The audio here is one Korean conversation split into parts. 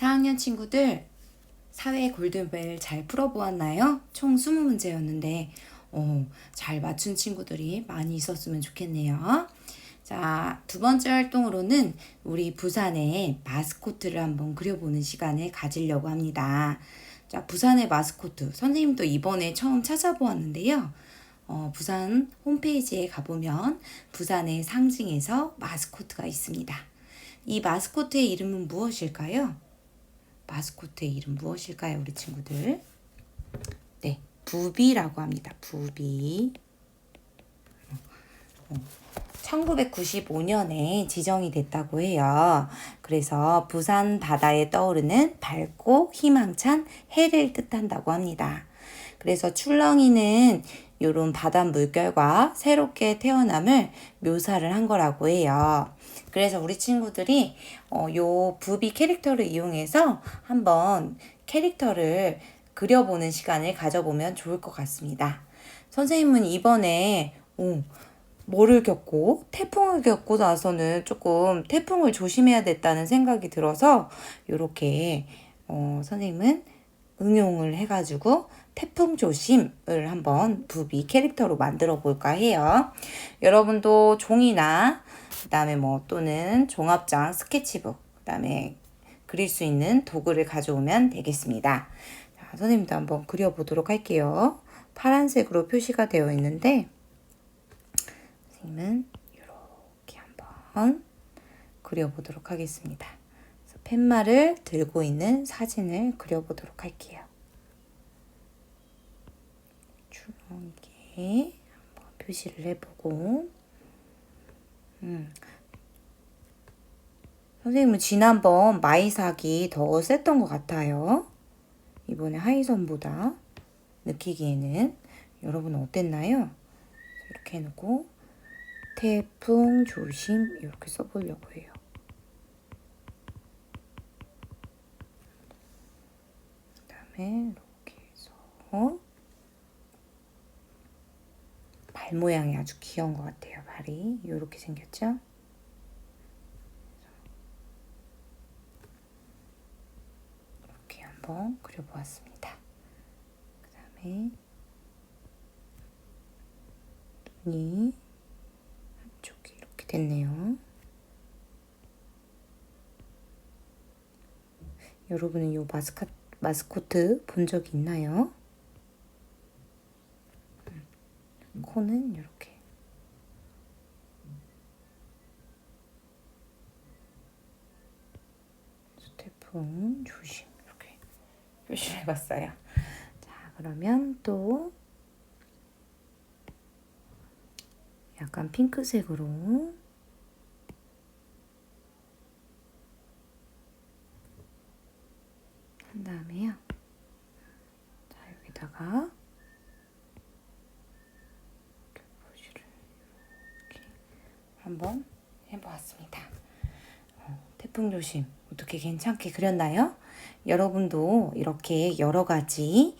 4학년 친구들 사회 골든벨 잘 풀어보았나요? 총 20문제였는데 어, 잘 맞춘 친구들이 많이 있었으면 좋겠네요. 자, 두 번째 활동으로는 우리 부산의 마스코트를 한번 그려보는 시간을 가지려고 합니다. 자, 부산의 마스코트. 선생님도 이번에 처음 찾아보았는데요. 어, 부산 홈페이지에 가보면 부산의 상징에서 마스코트가 있습니다. 이 마스코트의 이름은 무엇일까요? 마스코트의 이름 무엇일까요, 우리 친구들? 네, 부비라고 합니다. 부비. 1995년에 지정이 됐다고 해요. 그래서 부산 바다에 떠오르는 밝고 희망찬 해를 뜻한다고 합니다. 그래서 출렁이는 요런 바다 물결과 새롭게 태어남을 묘사를 한 거라고 해요. 그래서 우리 친구들이 어, 요 부비 캐릭터를 이용해서 한번 캐릭터를 그려보는 시간을 가져보면 좋을 것 같습니다. 선생님은 이번에 오, 뭐를 겪고 태풍을 겪고 나서는 조금 태풍을 조심해야 됐다는 생각이 들어서 이렇게 어, 선생님은 응용을 해가지고 태풍 조심을 한번 부비 캐릭터로 만들어 볼까 해요. 여러분도 종이나 그다음에 뭐 또는 종합장 스케치북 그다음에 그릴 수 있는 도구를 가져오면 되겠습니다. 자, 선생님도 한번 그려보도록 할게요. 파란색으로 표시가 되어 있는데 선생님은 이렇게 한번 그려보도록 하겠습니다. 펜말을 들고 있는 사진을 그려보도록 할게요. 줄넘기 한번 표시를 해보고 음. 선생님은 지난번 마이삭이 더 셌던 것 같아요. 이번에 하이선보다 느끼기에는 여러분은 어땠나요? 이렇게 해놓고 태풍 조심 이렇게 써보려고 해요. 다음에 이렇게 해서 발 모양이 아주 귀여운 것 같아요. 발이 이렇게 생겼죠? 이렇게 한번 그려보았습니다. 그 다음에 눈이 한쪽이 이렇게 됐네요. 여러분은 이 마스카, 마스코트 본 적 있나요? 코는 이렇게 태풍 조심 이렇게 표시를 해봤어요. 자 그러면 또 약간 핑크색으로 한 다음에요. 자 여기다가 한번 해보았습니다. 어, 태풍 조심 어떻게 괜찮게 그렸나요? 여러분도 이렇게 여러 가지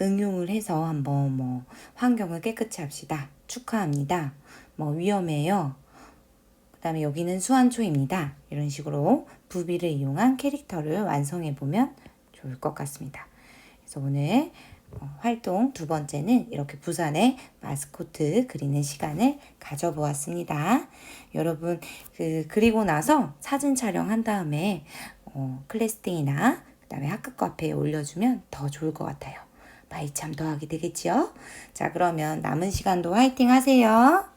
응용을 해서 한번 뭐 환경을 깨끗이 합시다. 축하합니다. 뭐 위험해요. 그 다음에 여기는 수완초입니다. 이런 식으로 부비를 이용한 캐릭터를 완성해 보면 좋을 것 같습니다. 그래서 오늘 어, 활동 두 번째는 이렇게 부산의 마스코트 그리는 시간을 가져보았습니다. 여러분 그 그리고 나서 사진 촬영한 다음에 어, 클래스팅이나 그 다음에 학급 카페에 올려주면 더 좋을 것 같아요. 마이참 더하게 되겠지요? 자 그러면 남은 시간도 화이팅 하세요.